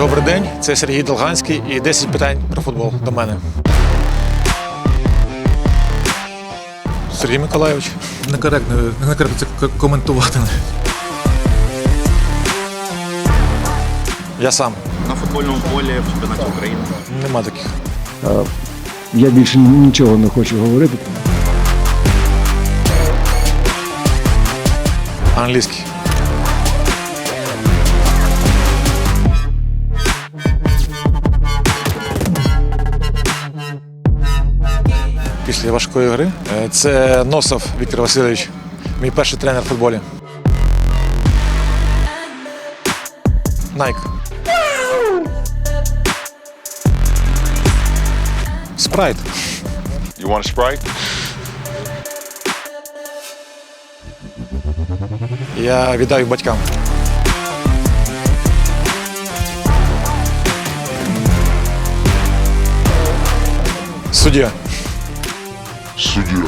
Добрий день, це Сергій Долганський і 10 питань про футбол до мене. Сергій Миколайович. Некоректно, некоректно це коментувати. Я сам. На футбольному полі в чемпіонаті України. Нема таких. Я більше нічого не хочу говорити. Англійський. Після важкої гри. Е, Це Носов Віктор Васильович, мій перший тренер в футболі. Найк. Спрайт. You want a Sprite? Я віддаю батькам. Суддя. Суддя.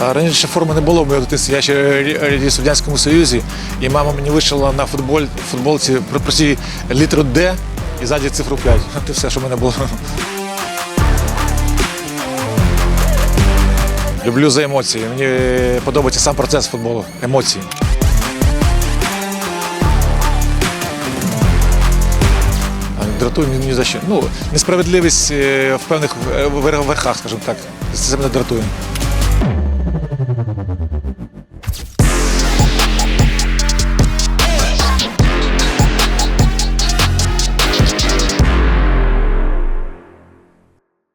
А Раніше форми не було в моєму дитинстві. Я ще в Радянському Союзі, і мама мені вишила на футболь, футболці про- прості літеру Д і ззаді цифру 5. Це все, що в мене було. Люблю за емоції. Мені подобається сам процес футболу, емоції. Дратує ні, за що. Ну, несправедливість е, в певних е, верхах, скажімо так. Це мене дратує.